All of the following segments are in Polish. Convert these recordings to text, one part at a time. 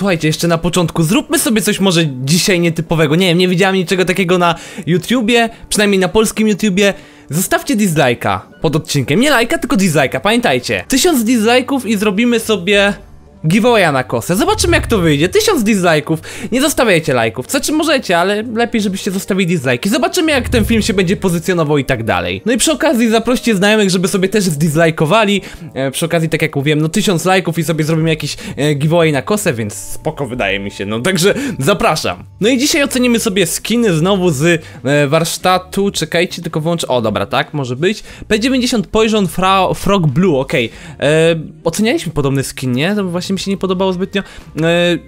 Słuchajcie, jeszcze na początku zróbmy sobie coś może dzisiaj nietypowego. Nie wiem, nie widziałem niczego takiego na YouTubie, przynajmniej na polskim YouTubie. Zostawcie dislike'a pod odcinkiem. Nie lajka, tylko dislike'a, pamiętajcie. Tysiąc dislike'ów i zrobimy sobie giveawaya na kosę. Zobaczymy jak to wyjdzie. Tysiąc dislike'ów. Nie zostawiajcie lajków. Co czy możecie, ale lepiej żebyście zostawili dislike'i. Zobaczymy jak ten film się będzie pozycjonował i tak dalej. No i przy okazji zaproście znajomych, żeby sobie też zdislajkowali. E, przy okazji, tak jak mówiłem, no tysiąc lajków i sobie zrobimy jakiś e, giveaway na kosę, więc spoko wydaje mi się. No także zapraszam. No i dzisiaj ocenimy sobie skiny znowu z e, warsztatu. Czekajcie, tylko włączę. O, dobra, tak, może być. P90 Poison Frog Blue, okej. E, Ocenialiśmy podobny skin, nie? To właśnie mi się nie podobało zbytnio. E,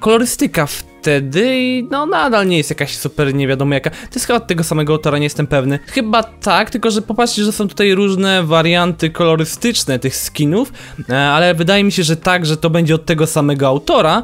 kolorystyka wtedy i no nadal nie jest jakaś super nie wiadomo jaka. To jest chyba od tego samego autora, nie jestem pewny. Chyba tak, tylko że popatrzcie, że są tutaj różne warianty kolorystyczne tych skinów, e, ale wydaje mi się, że tak, że to będzie od tego samego autora.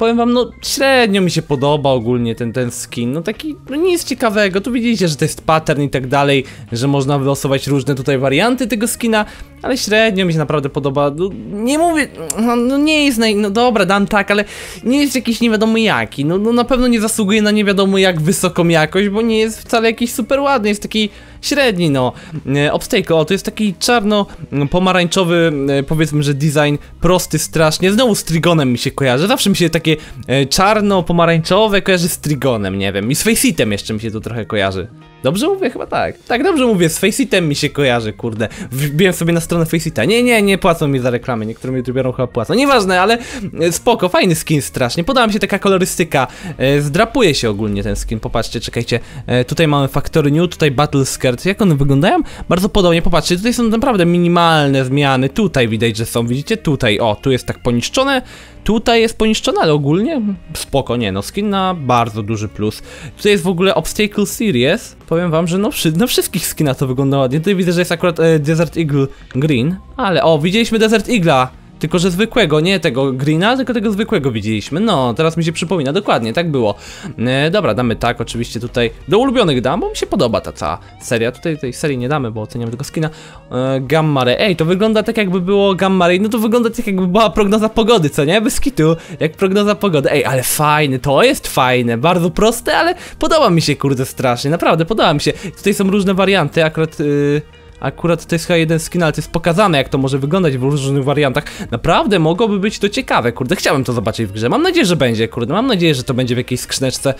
Powiem wam, no średnio mi się podoba ogólnie ten, ten skin, no taki, no nic ciekawego, tu widzicie, że to jest pattern i tak dalej, że można wylosować różne tutaj warianty tego skina, ale średnio mi się naprawdę podoba, no, nie mówię, no, no nie jest naj, no dobra, dam tak, ale nie jest jakiś nie wiadomo jaki, no, no na pewno nie zasługuje na nie wiadomo jak wysoką jakość, bo nie jest wcale jakiś super ładny, jest taki średni, no. E, Obstacle, to jest taki czarno-pomarańczowy, e, powiedzmy, że design prosty strasznie. Znowu z Trigonem mi się kojarzy. Zawsze mi się takie e, czarno-pomarańczowe kojarzy z Trigonem, nie wiem. I z Faceitem jeszcze mi się to trochę kojarzy. Dobrze mówię? Chyba tak. Tak, dobrze mówię, z Faceitem mi się kojarzy, kurde. Wbiłem sobie na stronę Faceita. Nie, nie, nie płacą mi za reklamy. Niektórym youtuberom chyba płacą. Nieważne, ale e, spoko, fajny skin strasznie. Podoba mi się taka kolorystyka. E, Zdrapuje się ogólnie ten skin. Popatrzcie, czekajcie. E, Tutaj mamy Factory New, tutaj Battle Skirt. Jak one wyglądają? Bardzo podobnie. Popatrzcie, tutaj są naprawdę minimalne zmiany. Tutaj widać, że są. Widzicie? Tutaj, o, tu jest tak poniszczone. Tutaj jest poniszczone, ale ogólnie spoko, nie no, skin na bardzo duży plus. Tutaj jest w ogóle Obstacle Series. Powiem wam, że no, wszy na wszystkich skinach to wygląda ładnie. Tutaj widzę, że jest akurat e, Desert Eagle Green, ale o, widzieliśmy Desert Eagle'a. Tylko, że zwykłego, nie tego greena, tylko tego zwykłego widzieliśmy. No, teraz mi się przypomina, dokładnie, tak było. E, dobra, damy tak, oczywiście tutaj do ulubionych dam, bo mi się podoba ta cała seria. Tutaj tej serii nie damy, bo oceniam tylko skina. E, Gamma Ray, ej, to wygląda tak jakby było Gamma Ray, no to wygląda tak jakby była prognoza pogody, co nie? Bez kitu, jak prognoza pogody. Ej, ale fajny, to jest fajne, bardzo proste, ale podoba mi się, kurde, strasznie, naprawdę podoba mi się. Tutaj są różne warianty, akurat... Yy... Akurat to jest chyba jeden skin, ale to jest pokazane jak to może wyglądać w różnych wariantach. Naprawdę mogłoby być to ciekawe, kurde, chciałem to zobaczyć w grze. Mam nadzieję, że będzie, kurde, mam nadzieję, że to będzie w jakiejś skrzyneczce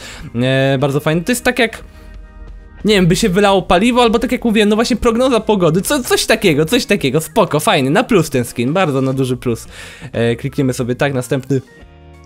bardzo fajne. To jest tak jak... Nie wiem, by się wylało paliwo, albo tak jak mówiłem, no właśnie prognoza pogody, co, coś takiego, coś takiego, spoko, fajny, na plus ten skin, bardzo na duży plus. E, klikniemy sobie tak, następny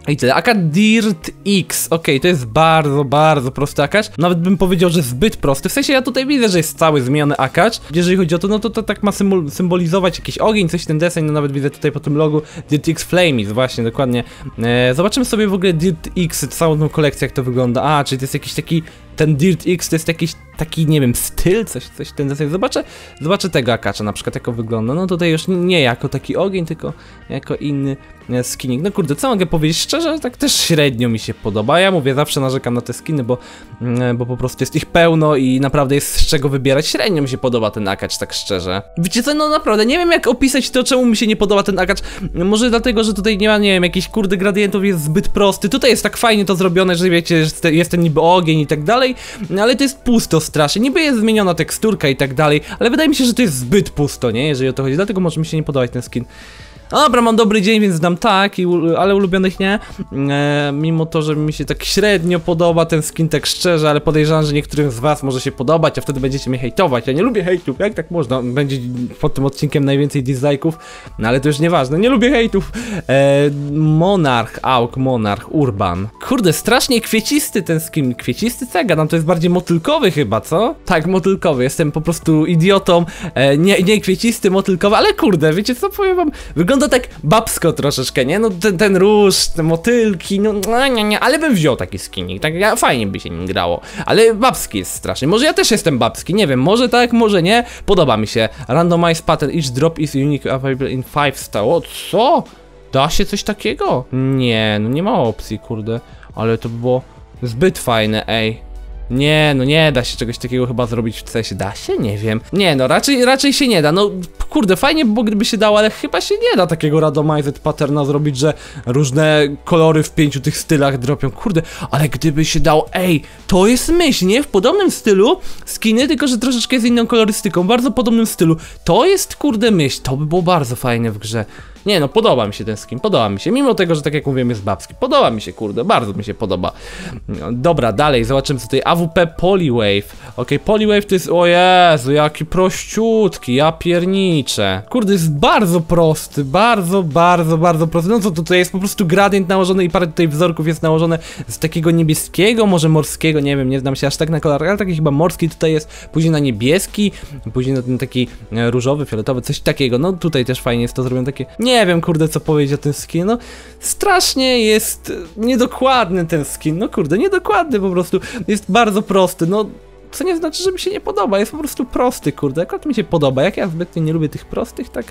i tyle. Akacz Dirt X. Okej, to jest bardzo, bardzo prosty akacz. Nawet bym powiedział, że zbyt prosty. W sensie ja tutaj widzę, że jest cały zmieniony akacz. Jeżeli chodzi o to, no to to tak ma symbol symbolizować jakiś ogień, coś ten deseń. No nawet widzę tutaj po tym logu Dirt X Flames, właśnie, dokładnie. E, zobaczymy sobie w ogóle Dirt X, całą tą kolekcję, jak to wygląda. A, czyli to jest jakiś taki ten Dirt X to jest jakiś taki, nie wiem, styl, coś, coś ten deseń. Zobaczę, zobaczę tego akacza na przykład, jak wygląda. No tutaj już nie jako taki ogień, tylko jako inny e, skinik. No kurde, co mogę powiedzieć szczerze, tak też średnio mi się podoba. Ja mówię, zawsze narzekam na te skiny, bo, mm, bo po prostu jest ich pełno i naprawdę jest z czego wybierać. Średnio mi się podoba ten akacz, tak szczerze. Wiecie co, no naprawdę, nie wiem jak opisać to, czemu mi się nie podoba ten akacz. Może dlatego, że tutaj nie ma, nie wiem, jakichś kurde gradientów, jest zbyt prosty. Tutaj jest tak fajnie to zrobione, że wiecie, jest ten niby ogień i tak dalej, ale to jest pusto strasznie. Niby jest zmieniona teksturka i tak dalej, ale wydaje mi się, że to jest zbyt pusto, nie? Jeżeli o to chodzi. Dlatego może mi się nie podobać ten skin. No dobra, mam dobry dzień, więc dam tak, i, ale ulubionych nie. E, mimo to, że mi się tak średnio podoba ten skin, tak szczerze, ale podejrzewam, że niektórym z was może się podobać, a wtedy będziecie mnie hejtować. Ja nie lubię hejtów, jak tak można? Będzie pod tym odcinkiem najwięcej dislike'ów, no ale to już nieważne, nie lubię hejtów. E, Monarch, Auk, Monarch, Urban. Kurde, strasznie kwiecisty ten skin. Kwiecisty? Co ja gadam? To jest bardziej motylkowy chyba, co? Tak, motylkowy. Jestem po prostu idiotą. E, nie, nie kwiecisty, motylkowy, ale kurde, wiecie co powiem wam? Wygląda tak babsko troszeczkę, nie? No ten, ten róż, te motylki, no nie, nie, nie, ale bym wziął taki skinik, tak ja, fajnie by się nim grało. Ale babski jest strasznie. Może ja też jestem babski, nie wiem, może tak, może nie. Podoba mi się. Randomize pattern, each drop is unique available in 5 star. O, co? Da się coś takiego? Nie, no nie ma opcji, kurde. Ale to by było zbyt fajne, ej. Nie, no nie da się czegoś takiego chyba zrobić w CS-ie. Da się? Nie wiem. Nie, no raczej, raczej się nie da. No kurde, fajnie by było, gdyby się dało, ale chyba się nie da takiego randomized patterna zrobić, że różne kolory w pięciu tych stylach dropią, kurde, ale gdyby się dało, ej, to jest myśl, nie? W podobnym stylu skiny, tylko że troszeczkę z inną kolorystyką, bardzo podobnym stylu, to jest, kurde, myśl, to by było bardzo fajne w grze. Nie no, podoba mi się ten skin, podoba mi się, mimo tego, że tak jak mówiłem jest babski, podoba mi się, kurde, bardzo mi się podoba. Dobra, dalej, zobaczymy co tutaj, AWP Polywave, okej, Polywave to jest, o Jezu, jaki prościutki, ja pierniczę. Kurde, jest bardzo prosty, bardzo, bardzo, bardzo prosty, no co tutaj jest po prostu gradient nałożony i parę tutaj wzorków jest nałożone z takiego niebieskiego, może morskiego, nie wiem, nie znam się aż tak na kolorach, ale taki chyba morski tutaj jest, później na niebieski, później na ten taki e, różowy, fioletowy, coś takiego, no tutaj też fajnie jest to zrobione takie, nie wiem kurde co powiedzieć o tym skin, no strasznie jest niedokładny ten skin, no kurde, niedokładny po prostu, jest bardzo prosty, no co nie znaczy, że mi się nie podoba, jest po prostu prosty, kurde, akurat mi się podoba, jak ja zbytnio nie lubię tych prostych, tak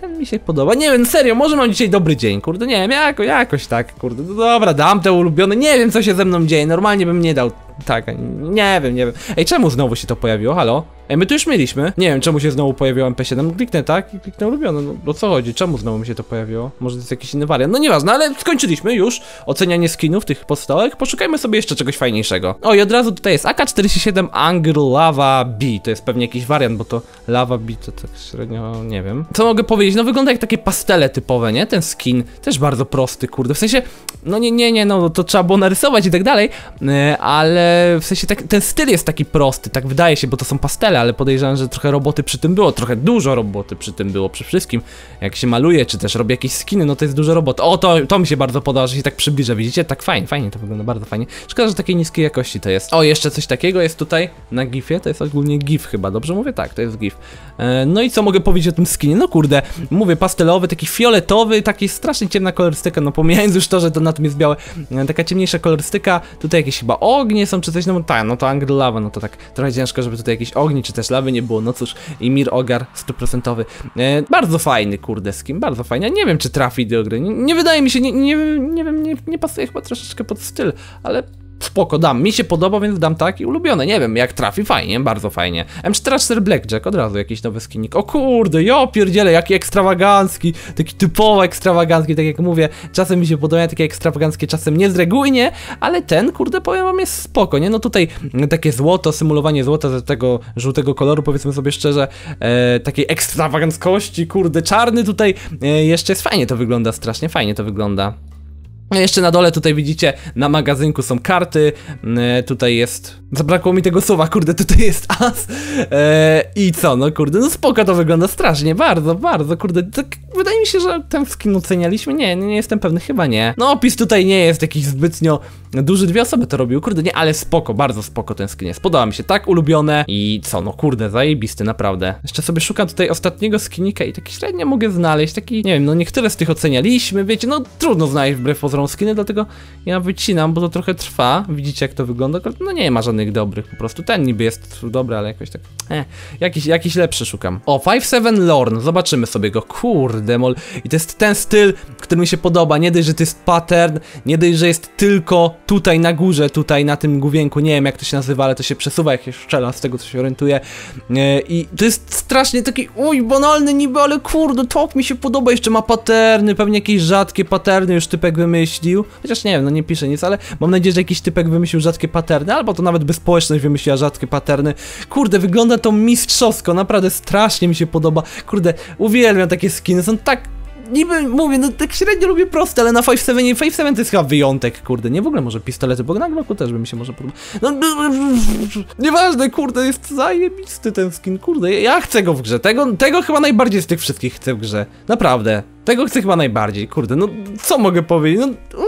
ten mi się podoba, nie wiem, serio, może mam dzisiaj dobry dzień, kurde, nie wiem, jako, jakoś tak, kurde, no dobra, dam te ulubione, nie wiem co się ze mną dzieje, normalnie bym nie dał, tak, nie wiem, nie wiem, ej, czemu znowu się to pojawiło, halo? Ej, my tu już mieliśmy. Nie wiem, czemu się znowu pojawiło MP7. Kliknę tak i kliknę ulubione. No, o co chodzi? Czemu znowu mi się to pojawiło? Może to jest jakiś inny wariant? No nieważne, ale skończyliśmy już ocenianie skinów tych podstawek. Poszukajmy sobie jeszcze czegoś fajniejszego. O, i od razu tutaj jest AK-47 Angle Lava B. To jest pewnie jakiś wariant, bo to Lava B to tak średnio nie wiem. Co mogę powiedzieć? No wygląda jak takie pastele typowe, nie? Ten skin też bardzo prosty, kurde. W sensie, no nie, nie, nie, no to trzeba było narysować i tak dalej, yy, ale w sensie tak, ten styl jest taki prosty, tak wydaje się, bo to są pastele ale podejrzewam, że trochę roboty przy tym było, trochę dużo roboty przy tym było, przy wszystkim. Jak się maluje, czy też robi jakieś skiny, no to jest dużo roboty. O, to, to mi się bardzo podoba, że się tak przybliża, widzicie? Tak fajnie, fajnie to wygląda, bardzo fajnie. Szkoda, że takiej niskiej jakości to jest. O, jeszcze coś takiego jest tutaj na gifie, to jest ogólnie gif chyba, dobrze mówię? Tak, to jest gif. E, no i co mogę powiedzieć o tym skinie? No kurde, mówię, pastelowy, taki fioletowy, taki strasznie ciemna kolorystyka, no pomijając już to, że to na tym jest białe, e, taka ciemniejsza kolorystyka, tutaj jakieś chyba ognie są, czy coś, no tak, no to Angle Lava, no to tak trochę ciężko, żeby tutaj jakieś ognie, czy też lawy nie było, no cóż, i Mir Ogar stuprocentowy. E, bardzo fajny, kurde, skin, bardzo fajny. Ja nie wiem, czy trafi do gry. Nie, nie wydaje mi się, nie, nie, nie wiem, nie, nie pasuje chyba troszeczkę pod styl, ale spoko, dam. Mi się podoba, więc dam tak i ulubione. Nie wiem, jak trafi, fajnie, bardzo fajnie. M44 Blackjack, od razu jakiś nowy skinik. O kurde, ja pierdzielę, jaki ekstrawagancki, taki typowo ekstrawagancki, tak jak mówię. Czasem mi się podobają takie ekstrawaganckie, czasem nie z reguły, nie, ale ten, kurde, powiem wam, jest spoko, nie? No tutaj takie złoto, symulowanie złota tego żółtego koloru, powiedzmy sobie szczerze, e, takiej ekstrawaganckości, kurde, czarny tutaj e, jeszcze jest fajnie to wygląda, strasznie fajnie to wygląda. No jeszcze na dole tutaj widzicie, na magazynku są karty, e, tutaj jest, zabrakło mi tego słowa, kurde, tutaj jest as e, i co, no kurde, no spoko to wygląda strasznie, bardzo, bardzo, kurde, tak wydaje mi się, że ten skin ocenialiśmy, nie, nie, nie jestem pewny, chyba nie. No opis tutaj nie jest jakiś zbytnio duży, dwie osoby to robiły, kurde, nie, ale spoko, bardzo spoko ten skin jest, podoba mi się, tak ulubione i co, no kurde, zajebisty, naprawdę. Jeszcze sobie szukam tutaj ostatniego skinika i taki średnio mogę znaleźć, taki, nie wiem, no niektóre z tych ocenialiśmy, wiecie, no trudno znaleźć wbrew pozorom skiny, dlatego ja wycinam, bo to trochę trwa, widzicie jak to wygląda, no nie ma żadnych dobrych, po prostu ten niby jest dobry, ale jakoś tak, eh, jakiś, jakiś lepszy szukam. O, 5-7 Lorn, zobaczymy sobie go, kurde mol, i to jest ten styl, który mi się podoba, nie dość, że to jest pattern, nie dość, że jest tylko tutaj na górze, tutaj na tym główienku, nie wiem jak to się nazywa, ale to się przesuwa jak się szczela, z tego co się orientuję. E, I to jest strasznie taki, uj, banalny niby, ale kurde, to mi się podoba, jeszcze ma paterny, pewnie jakieś rzadkie paterny już typek wymyślił. Chociaż nie wiem, no nie pisze nic, ale mam nadzieję, że jakiś typek wymyślił rzadkie paterny, albo to nawet by społeczność wymyśliła rzadkie paterny. Kurde, wygląda to mistrzowsko, naprawdę strasznie mi się podoba. Kurde, uwielbiam takie skiny, są tak niby mówię, no tak średnio lubię proste, ale na 5.7 5.7 to jest chyba wyjątek, kurde, nie w ogóle może pistolety, bo na Glocku też by mi się może podobał. No, nieważne, kurde, jest zajebisty ten skin, kurde, ja chcę go w grze, tego, tego chyba najbardziej z tych wszystkich chcę w grze, naprawdę. Tego chcę chyba najbardziej, kurde, no co mogę powiedzieć, no